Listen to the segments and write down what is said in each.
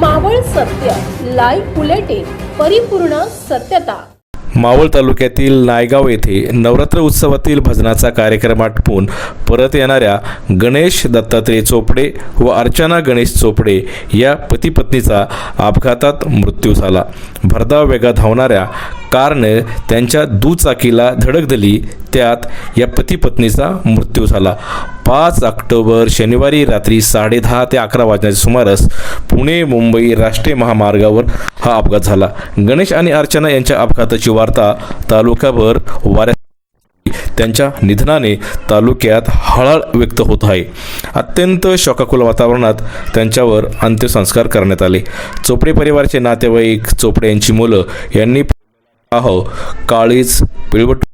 मावळ सत्य live bulletin परिपूर्ण सत्यता. मावळ तालुक्यातील नायगाव येथे नवरात्र उत्सवातील भजनाचा कार्यक्रम आटपून परत येणाऱ्या गणेश दत्तात्रय चोपडे व अर्चना गणेश चोपडे या पती पत्नीचा अपघातात मृत्यू झाला. भरधाव वेगा धावणाऱ्या कारनं त्यांच्या दुचाकीला धडक दिली. त्यात या पती पत्नीचा मृत्यू झाला. पाच ऑक्टोबर शनिवारी रात्री साडेदहा ते अकरा वाजण्याच्या सुमारास पुणे मुंबई राष्ट्रीय महामार्गावर हा अपघात झाला. गणेश आणि अर्चना यांच्या अपघाताची वार्ता तालुक्याभर वाऱ्या त्यांच्या निधनाने तालुक्यात हळहळ व्यक्त होत आहे. अत्यंत शोकाकुल वातावरणात त्यांच्यावर अंत्यसंस्कार करण्यात आले. चोपडे परिवाराचे नातेवाईक चोपडे यांची मुलं यांनी आहो काळीच पिळवट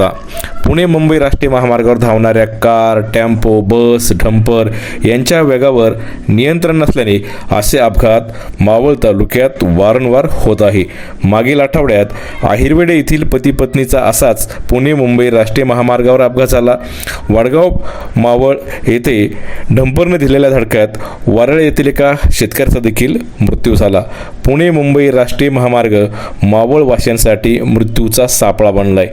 होता पुणे मुंबई राष्ट्रीय महामार्गावर धावणाऱ्या कार टेम्पो बस डंपर यांच्या वेगावर नियंत्रण नसल्याने असे अपघात मावळ तालुक्यात वारंवार होत आहे. मागील आठवड्यात आहिरवेडे येथील पती पत्नीचा असाच पुणे मुंबई राष्ट्रीय महामार्गावर अपघात झाला. वडगाव मावळ येथे ढंपरने दिलेल्या धडक्यात वारळ येथील एका शेतकऱ्याचा देखील मृत्यू झाला. पुणे मुंबई राष्ट्रीय महामार्ग मावळ वाशांसाठी मृत्यूचा सापळा बनलाय.